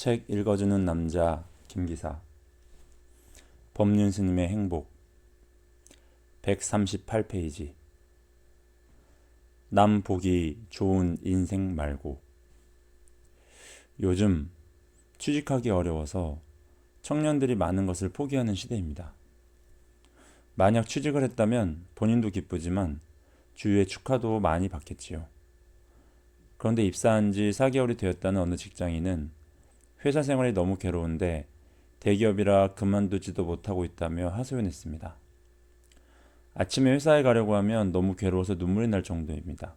책 읽어주는 남자 김기사 법륜 스님의 행복 138페이지 남 보기 좋은 인생 말고 요즘 취직하기 어려워서 청년들이 많은 것을 포기하는 시대입니다. 만약 취직을 했다면 본인도 기쁘지만 주위의 축하도 많이 받겠지요. 그런데 입사한 지 4개월이 되었다는 어느 직장인은 회사 생활이 너무 괴로운데 대기업이라 그만두지도 못하고 있다며 하소연했습니다. 아침에 회사에 가려고 하면 너무 괴로워서 눈물이 날 정도입니다.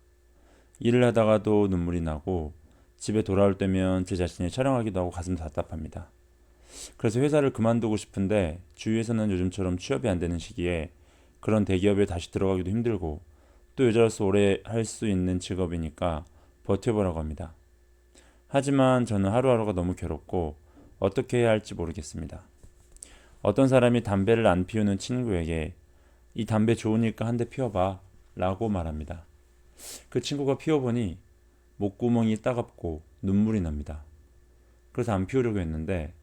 일을 하다가도 눈물이 나고 집에 돌아올 때면 제 자신이 촬영하기도 하고 가슴 답답합니다. 그래서 회사를 그만두고 싶은데 주위에서는 요즘처럼 취업이 안 되는 시기에 그런 대기업에 다시 들어가기도 힘들고 또 여자로서 오래 할 수 있는 직업이니까 버텨보라고 합니다. 하지만 저는 하루하루가 너무 괴롭고 어떻게 해야 할지 모르겠습니다. 어떤 사람이 담배를 안 피우는 친구에게 이 담배 좋으니까 한 대 피워봐 라고 말합니다. 그 친구가 피워보니 목구멍이 따갑고 눈물이 납니다. 그래서 안 피우려고 했는데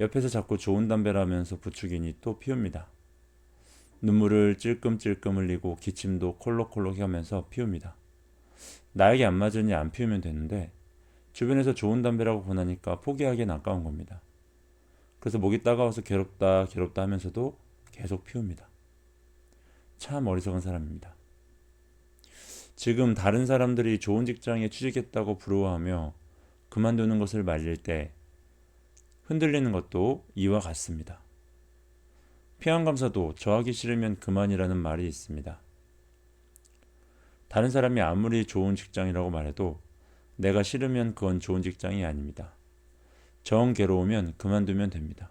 옆에서 자꾸 좋은 담배라면서 부추기니 또 피웁니다. 눈물을 찔끔찔끔 흘리고 기침도 콜록콜록 하면서 피웁니다. 나에게 안 맞으니 안 피우면 되는데 주변에서 좋은 담배라고 보나니까 포기하기엔 아까운 겁니다. 그래서 목이 따가워서 괴롭다 괴롭다 하면서도 계속 피웁니다. 참 어리석은 사람입니다. 지금 다른 사람들이 좋은 직장에 취직했다고 부러워하며 그만두는 것을 말릴 때 흔들리는 것도 이와 같습니다. 피안감사도 저하기 싫으면 그만이라는 말이 있습니다. 다른 사람이 아무리 좋은 직장이라고 말해도 내가 싫으면 그건 좋은 직장이 아닙니다. 정 괴로우면 그만두면 됩니다.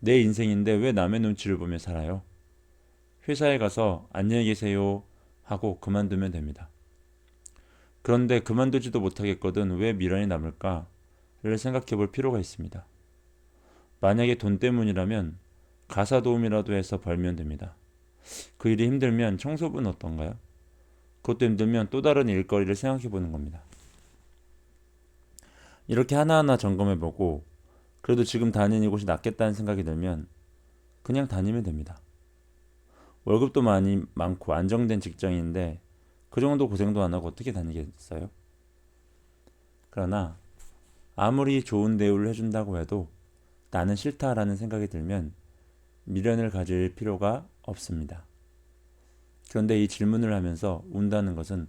내 인생인데 왜 남의 눈치를 보며 살아요? 회사에 가서 안녕히 계세요 하고 그만두면 됩니다. 그런데 그만두지도 못하겠거든 왜 미련이 남을까를 생각해 볼 필요가 있습니다. 만약에 돈 때문이라면 가사 도움이라도 해서 벌면 됩니다. 그 일이 힘들면 청소부는 어떤가요? 그것도 힘들면 또 다른 일거리를 생각해 보는 겁니다. 이렇게 하나하나 점검해 보고 그래도 지금 다니는 곳이 낫겠다는 생각이 들면 그냥 다니면 됩니다. 월급도 많이 많고 안정된 직장인데 그 정도 고생도 안 하고 어떻게 다니겠어요? 그러나 아무리 좋은 대우를 해준다고 해도 나는 싫다라는 생각이 들면 미련을 가질 필요가 없습니다. 그런데 이 질문을 하면서 운다는 것은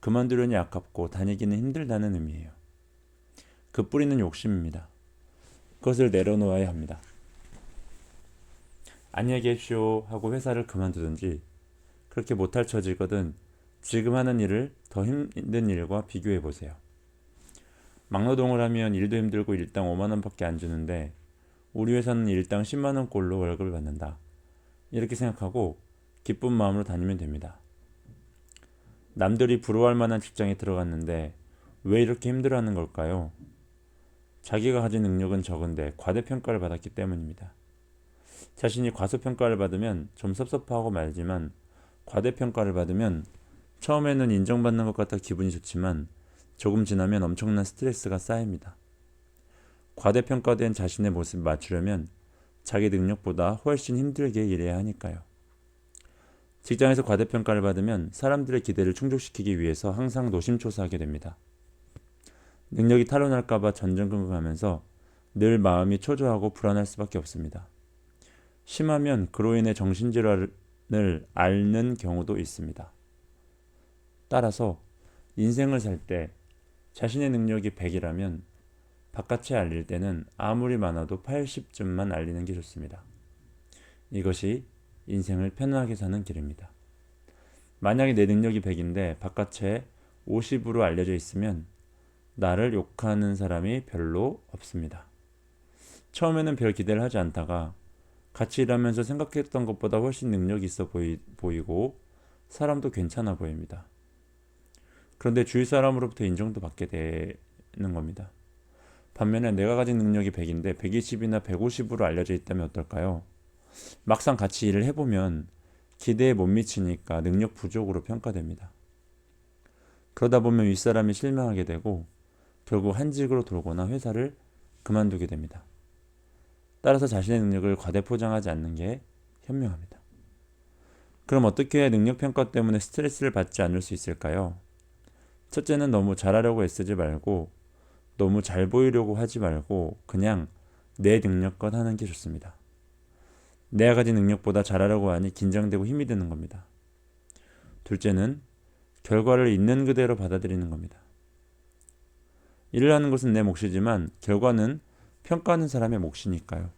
그만두려니 아깝고 다니기는 힘들다는 의미예요. 그 뿌리는 욕심입니다. 그것을 내려놓아야 합니다. 안녕히 계십시오 하고 회사를 그만두든지 그렇게 못할 처지거든 지금 하는 일을 더 힘든 일과 비교해 보세요. 막노동을 하면 일도 힘들고 일당 5만 원밖에 안 주는데 우리 회사는 일당 10만 원꼴로 월급을 받는다. 이렇게 생각하고 기쁜 마음으로 다니면 됩니다. 남들이 부러워할 만한 직장에 들어갔는데 왜 이렇게 힘들어하는 걸까요? 자기가 가진 능력은 적은데 과대평가를 받았기 때문입니다. 자신이 과소평가를 받으면 좀 섭섭하고 말지만 과대평가를 받으면 처음에는 인정받는 것 같아 기분이 좋지만 조금 지나면 엄청난 스트레스가 쌓입니다. 과대평가된 자신의 모습을 맞추려면 자기 능력보다 훨씬 힘들게 일해야 하니까요. 직장에서 과대평가를 받으면 사람들의 기대를 충족시키기 위해서 항상 노심초사하게 됩니다. 능력이 탄로날까봐 전전긍긍하면서 늘 마음이 초조하고 불안할 수밖에 없습니다. 심하면 그로 인해 정신질환을 앓는 경우도 있습니다. 따라서 인생을 살 때 자신의 능력이 100이라면 바깥에 알릴 때는 아무리 많아도 80점만 알리는 게 좋습니다. 이것이 인생을 편하게 사는 길입니다. 만약에 내 능력이 100인데 바깥에 50으로 알려져 있으면 나를 욕하는 사람이 별로 없습니다. 처음에는 별 기대를 하지 않다가 같이 일하면서 생각했던 것보다 훨씬 능력이 있어 보이, 보이고 사람도 괜찮아 보입니다. 그런데 주위 사람으로부터 인정도 받게 되는 겁니다. 반면에 내가 가진 능력이 100인데 120이나 150으로 알려져 있다면 어떨까요? 막상 같이 일을 해보면 기대에 못 미치니까 능력 부족으로 평가됩니다. 그러다 보면 윗사람이 실망하게 되고 결국 한직으로 돌거나 회사를 그만두게 됩니다. 따라서 자신의 능력을 과대 포장하지 않는 게 현명합니다. 그럼 어떻게 능력 평가 때문에 스트레스를 받지 않을 수 있을까요? 첫째는 너무 잘하려고 애쓰지 말고 너무 잘 보이려고 하지 말고 그냥 내 능력껏 하는 게 좋습니다. 내가 가진 능력보다 잘하려고 하니 긴장되고 힘이 드는 겁니다. 둘째는 결과를 있는 그대로 받아들이는 겁니다. 일을 하는 것은 내 몫이지만 결과는 평가하는 사람의 몫이니까요.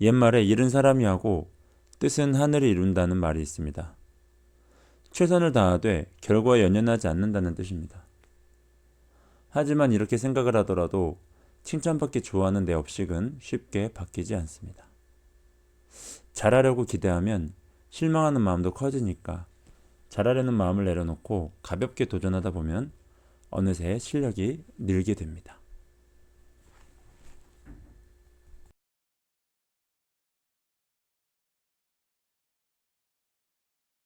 옛말에 일은 사람이 하고 뜻은 하늘이 이룬다는 말이 있습니다. 최선을 다하되 결과에 연연하지 않는다는 뜻입니다. 하지만 이렇게 생각을 하더라도 칭찬받기 좋아하는 내 업식은 쉽게 바뀌지 않습니다. 잘하려고 기대하면 실망하는 마음도 커지니까 잘하려는 마음을 내려놓고 가볍게 도전하다 보면 어느새 실력이 늘게 됩니다.